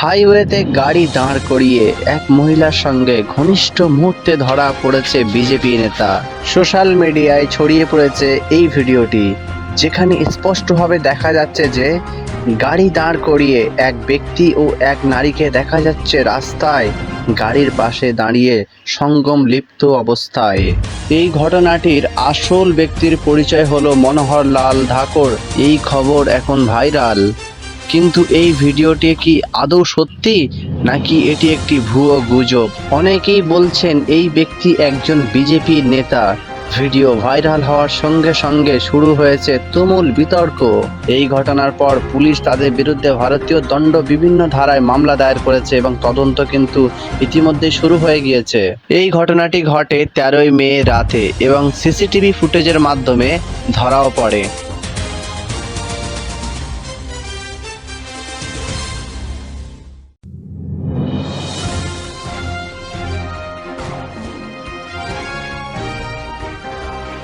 হাইওয়েতে গাড়ি দাঁড় করিয়ে এক মহিলার সঙ্গে ঘনিষ্ঠ মুহূর্তে ধরা পড়েছে বিজেপি নেতা। সোশ্যাল মিডিয়ায় ছড়িয়ে পড়েছে এই ভিডিওটি, যেখানে স্পষ্টভাবে দেখা যাচ্ছে যে গাড়ি দাঁড় করিয়ে এক ব্যক্তি ও এক নারীকে দেখা যাচ্ছে রাস্তায় গাড়ির পাশে দাঁড়িয়ে সঙ্গম লিপ্ত অবস্থায়। এই ঘটনাটির আসল ব্যক্তির পরিচয় হলো মনোহর লাল ধাকর এই খবর এখন ভাইরাল। কিন্তু এই ভিডিওটি কি আদৌ সত্যি, নাকি এটি একটি ভুয়ো গুজব? অনেকেই বলছেন এই ব্যক্তি একজন বিজেপি নেতা। ভিডিও ভাইরাল হওয়ার সঙ্গে সঙ্গে শুরু হয়েছে তুমুল বিতর্ক। এই ঘটনার পর পুলিশ তাদের বিরুদ্ধে ভারতীয় দণ্ড বিভিন্ন ধারায় মামলা দায়ের করেছে এবং তদন্ত কিন্তু ইতিমধ্যে শুরু হয়ে গিয়েছে। এই ঘটনাটি ঘটে তেরোই মে রাতে এবং সিসিটিভি ফুটেজের মাধ্যমে ধরাও পড়ে।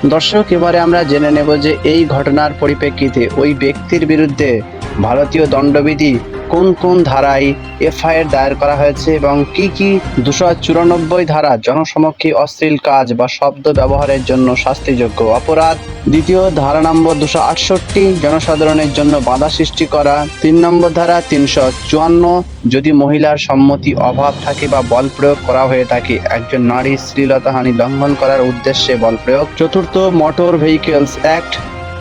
দর্শক এবারে আমরা জেনে নেব যে এই ঘটনার পরিপ্রেক্ষিতে ওই ব্যক্তির বিরুদ্ধে ভারতীয় দণ্ডবিধি কোন কোন ধারায় এফআইআর দায়ের করা হয়েছে এবং কি কি দুশো চুরানব্বই ধারা জনসমক্ষে অশ্লীল কাজ বা শব্দ ব্যবহারের জন্য শাস্তিযোগ্য অপরাধ। দ্বিতীয় ধারা নম্বর দুশো আটষট্টি, জনসাধারণের জন্য বাধা সৃষ্টি করা। তিন নম্বর ধারা তিনশো চুয়ান্ন, যদি মহিলার সম্মতি অভাব থাকে বা বল প্রয়োগ করা হয়ে থাকে, একজন নারী শ্লীলতাহানি লঙ্ঘন করার উদ্দেশ্যে বল প্রয়োগ। চতুর্থ মোটর ভেহিকেলস অ্যাক্ট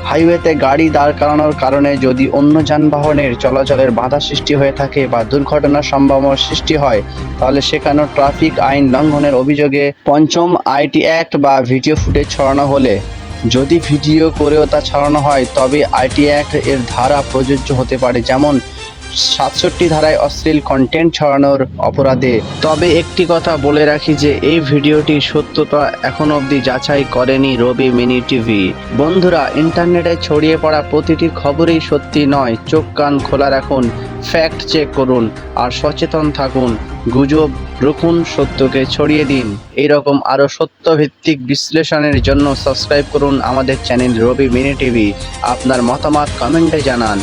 হাইওয়েতে গাড়ি দাঁড় করানোর কারণে যদি অন্য যানবাহনের চলাচলের বাধা সৃষ্টি হয়ে থাকে বা দুর্ঘটনার সম্ভাবনা সৃষ্টি হয়, তাহলে সেখানে ট্রাফিক আইন লঙ্ঘনের অভিযোগে পঞ্চম আইটি অ্যাক্ট বা ভিডিও ফুটেজ ছড়ানো হলে। যদি ভিডিও করেও তা ছড়ানো হয়, তবে আইটি অ্যাক্ট এর ধারা প্রযোজ্য হতে পারে, যেমন সাতষট্টি ধারায় অশ্লীল কন্টেন্ট ছড়ানোর অপরাধে। তবে একটি কথা বলে রাখি যে, এই ভিডিওটি সত্যতা এখন অবধি যাচাই করেনি রবি মিনি টিভি। বন্ধুরা, ইন্টারনেটে ছড়িয়ে পড়া প্রতিটি খবরই সত্যি নয়। চোখ কান খোলা রাখুন ফ্যাক্ট চেক করুন, আর সচেতন থাকুন। গুজব রুখুন সত্যকে ছড়িয়ে দিন। এইরকম আরও সত্যভিত্তিক বিশ্লেষণের জন্য সাবস্ক্রাইব করুন আমাদের চ্যানেল রবি মিনি টিভি। আপনার মতামত কমেন্টে জানান।